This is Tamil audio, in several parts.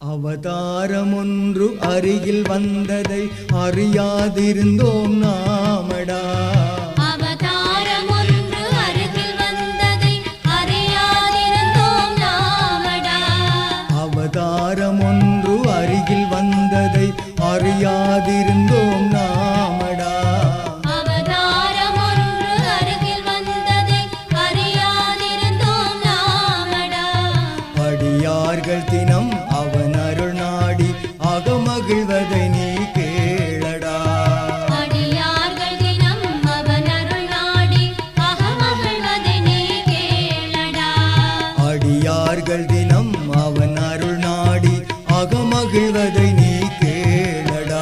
அவதாரம் ஒன்று அருகில் வந்ததை அறியாதிருந்தோம் நாமடா. அவதாரம் ஒன்று அருகில் வந்ததை அறியாதிருந்தோம் நாமடா. அவதாரம் ஒன்று அடியார்கள் தினம் அவன் அருள் நாடி அகமகிழ்வதை நீ கேளடா.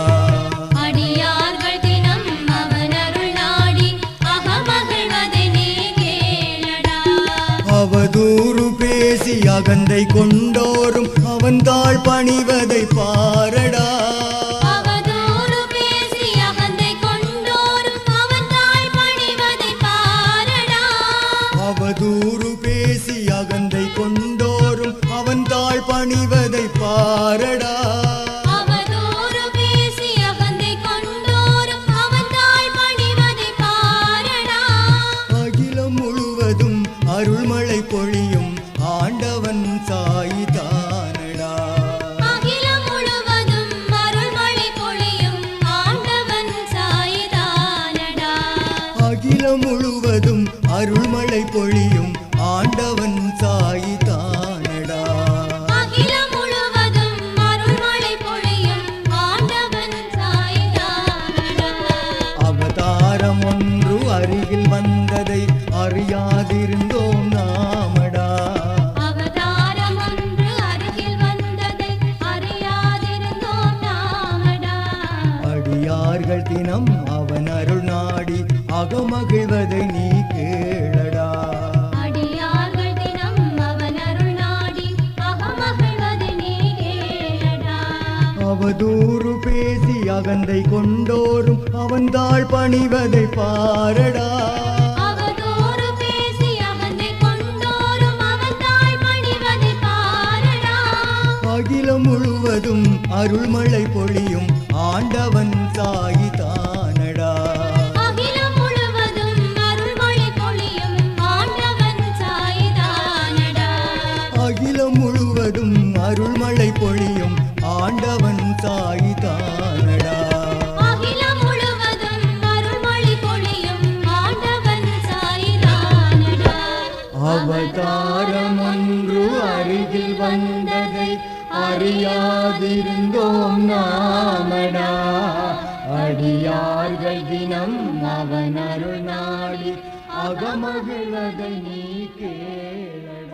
அடியார்கள் தினம் அவன் அருள் நாடி அகமகிழ்வதை நீ கேளடா. அவதூறு பேசி அகந்தை கொண்டோரும் அவன் தாழ் பணிவதை பாரடா. பணிவதை பாரடா. அகிலம் முழுவதும் அருள்மழை பொழியும் ஆண்டவன் சாய் தானடா அகிலம் முழுவதும் அருள்மழை பொழியும் ஆண்டவன் அவதாரம் ஒன்று அருகில் வந்ததை அறியாதிருந்தோம் நாமடா. அவதாரம் ஒன்று அருகில் வந்ததை அறியாதிருந்தோம் நாமடா. அடியார்கள் தினம் அவன் அருள் நாடி அகமகிழ்வதை நீ கேளடா அவதூறு பேசி அகந்தை கொண்டோரும் அவன் தாழ் பணிவதை பாரடா. அகிலம் முழுவதும் அருள்மழை பொழியும் ஆண்டவன் சாய் தானடா அகிலம் முழுவதும் அருள்மழை ஆண்டவன் சாய் தானடா. அவதாரம் ஒன்று அருகில் வந்ததை அறியாதிருந்தோம் நாமடா. அடியார்கள் தினம் அவன் அருள் நாடி நீ கேளடா.